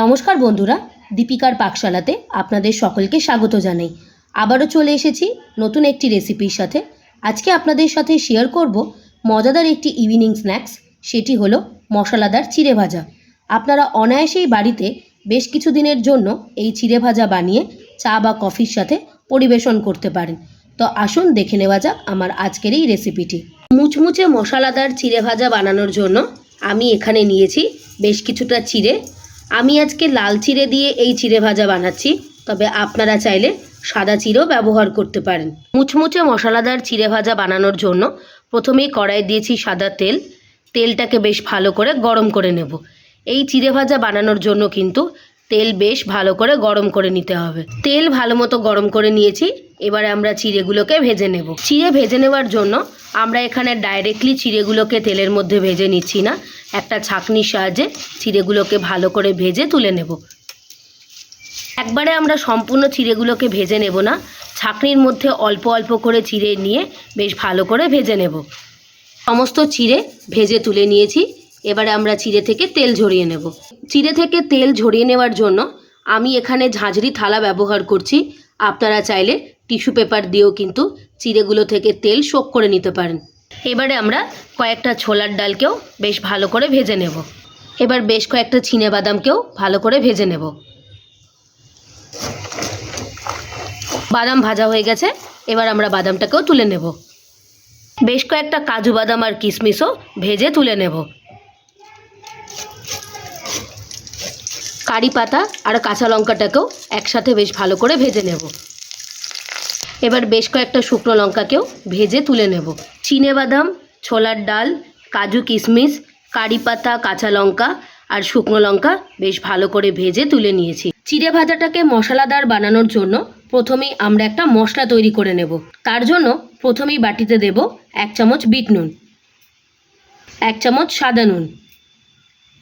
নমস্কার বন্ধুরা, দীপিকার পাকশালাতে আপনাদের সকলকে স্বাগত জানাই। আবারও চলে এসেছি নতুন একটি রেসিপির সাথে। আজকে আপনাদের সাথে শেয়ার করব মজাদার একটি ইভিনিং স্ন্যাক্স সেটি হলো মশলাদার চিড়ে ভাজা। আপনারা অনায়াসেই বাড়িতে বেশ কিছু দিনের জন্য এই চিড়ে ভাজা বানিয়ে চা বা কফির সাথে পরিবেশন করতে পারেন। তো আসুন দেখে নেওয়া যাক আমার আজকের এই রেসিপিটি মুচমুচে মশলাদার চিড়ে ভাজা বানানোর জন্য আমি এখানে নিয়েছি বেশ কিছুটা চিড়ে আমি আজকে লাল চিড়ে দিয়ে এই চিড়ে ভাজা বানাচ্ছি, তবে আপনারা চাইলে সাদা চিড়েও ব্যবহার করতে পারেন। মুচমুচে মশলাদার চিড়ে ভাজা বানানোর জন্য প্রথমেই কড়াই দিয়েছি সাদা তেল। তেলটাকে বেশ ভালো করে গরম করে নেব। এই চিড়ে ভাজা বানানোর জন্য কিন্তু তেল বেশ ভালো করে গরম করে নিতে হবে। তেল ভালো মতো গরম করে নিয়েছি, এবারে আমরা চিড়েগুলোকে ভেজে নেব। চিড়ে ভেজে নেওয়ার জন্য আমরা এখানে ডাইরেক্টলি চিড়েগুলোকে তেলের মধ্যে ভেজে নিচ্ছি না, একটা ছাঁকনির সাহায্যে চিড়েগুলোকে ভালো করে ভেজে তুলে নেব। একবারে আমরা সম্পূর্ণ চিড়েগুলোকে ভেজে নেব না, ছাঁকনির মধ্যে অল্প অল্প করে চিড়ে নিয়ে বেশ ভালো করে ভেজে নেব। সমস্ত চিড়ে ভেজে তুলে নিয়েছি এবারে আমরা চিড়ে থেকে তেল ঝরিয়ে নেব। চিড়ে থেকে তেল ঝরিয়ে নেওয়ার জন্য আমি এখানে ঝাঁঝরি থালা ব্যবহার করছি। আপনারা চাইলে টিস্যু পেপার দিয়েও কিন্তু চিড়েগুলো থেকে তেল শোক করে নিতে পারেন। এবারে আমরা কয়েকটা ছোলার ডালকেও বেশ ভালো করে ভেজে নেব। এবার বেশ কয়েকটা চিনে বাদামকেও ভালো করে ভেজে নেব। বাদাম ভাজা হয়ে গেছে, এবার আমরা বাদামটাকেও তুলে নেব। বেশ কয়েকটা কাজু বাদাম আর কিশমিশও ভেজে তুলে নেব। কারি পাতা আর কাঁচা লঙ্কাটাকেও একসাথে বেশ ভালো করে ভেজে নেব। এবার বেশ কয়েকটা শুকনো লঙ্কাকেও ভেজে তুলে নেব। চিনে বাদাম, ছোলার ডাল, কাজু কিশমিশ, কারি পাতা, কাঁচা লঙ্কা আর শুকনো লঙ্কা বেশ ভালো করে ভেজে তুলে নিয়েছি। চিড়ে ভাজাটাকে মশলাদার বানানোর জন্য প্রথমেই আমরা একটা মশলা তৈরি করে নেব। তার জন্য প্রথমেই বাটিতে দেব এক চামচ বিট নুন, এক চামচ সাদা নুন,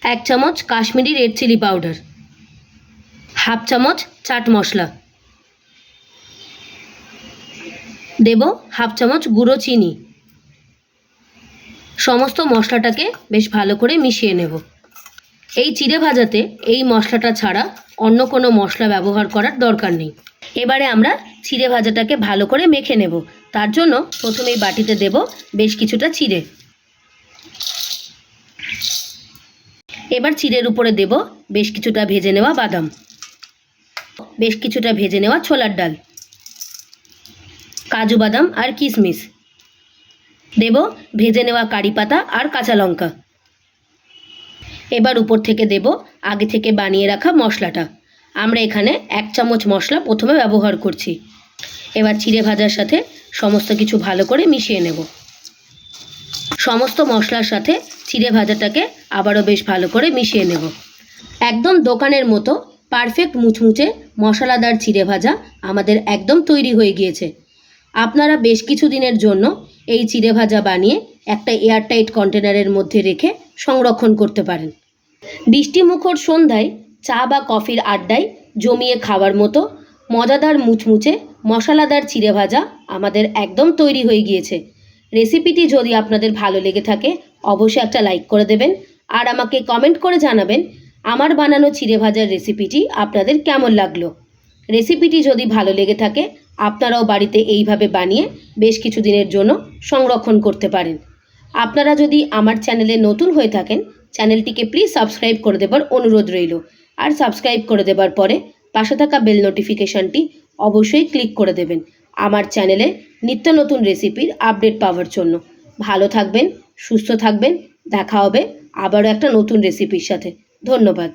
এক চামচ Kashmiri red chili powder. Half চামচ চাট মশলা। দেব হাফ চামচ গুঁড়ো চিনি। সমস্ত মশলাটাকে বেশ ভালো করে মিশিয়ে নেব। এই চিড়ে ভাজাতে এই মশলাটা ছাড়া অন্য কোনো মশলা ব্যবহার করার দরকার নেই। এবারে আমরা চিড়ে ভাজাটাকে ভালো করে মেখে নেব। তার জন্য প্রথমেই বাটিতে দেব বেশ কিছুটা চিড়ে। এবার চিড়ের উপরে দেব বেশ কিছুটা ভেজে নেওয়া বাদাম। বেশ কিছুটা ভেজে নেওয়া ছোলার ডাল। কাজু বাদাম আর কিশমিশ দেব ভেজে নেওয়া কারি পাতা আর কাঁচা লঙ্কা। এবার উপর থেকে দেব আগে থেকে বানিয়ে রাখা মশলাটা। আমরা এখানে এক চামচ মশলা প্রথমে ব্যবহার করছি। এবার চিড়ে ভাজার সাথে সমস্ত কিছু ভালো করে মিশিয়ে নেব। সমস্ত মশলার সাথে চিড়ে ভাজাটাকে আবারও বেশ ভালো করে মিশিয়ে নেব। একদম দোকানের মতো পারফেক্ট মুচমুচে মশলাদার চিড়ে ভাজা আমাদের একদম তৈরি হয়ে গিয়েছে। আপনারা বেশ কিছু দিনের জন্য এই চিড়ে ভাজা বানিয়ে একটা এয়ারটাইট কন্টেনারের মধ্যে রেখে সংরক্ষণ করতে পারেন। বৃষ্টিমুখর সন্ধ্যায় চা বা কফির আড্ডায় জমিয়ে খাওয়ার মতো মজাদার মুচমুচে মশলাদার চিড়ে ভাজা আমাদের একদম তৈরি হয়ে গিয়েছে। রেসিপিটি যদি আপনাদের ভালো লেগে থাকে, অবশ্যই একটা লাইক করে দেবেন আর আমাকে কমেন্ট করে জানাবেন আমার বানানো চিড়ে ভাজার রেসিপিটি আপনাদের কেমন লাগল? রেসিপিটি যদি ভালো লেগে থাকে, আপনারাও বাড়িতে এইভাবে বানিয়ে বেশ কিছু দিনের জন্য সংরক্ষণ করতে পারেন। আপনারা যদি আমার চ্যানেলে নতুন হয়ে থাকেন, চ্যানেলটিকে প্লিজ সাবস্ক্রাইব করে দেবার অনুরোধ রইল। আর সাবস্ক্রাইব করে দেবার পরে পাশে থাকা বেল নোটিফিকেশনটি অবশ্যই ক্লিক করে দেবেন আমার চ্যানেলে নিত্য নতুন রেসিপির আপডেট পাওয়ার জন্য। ভালো থাকবেন, সুস্থ থাকবেন, দেখা হবে আবারও একটা নতুন রেসিপির সাথে। ধন্যবাদ।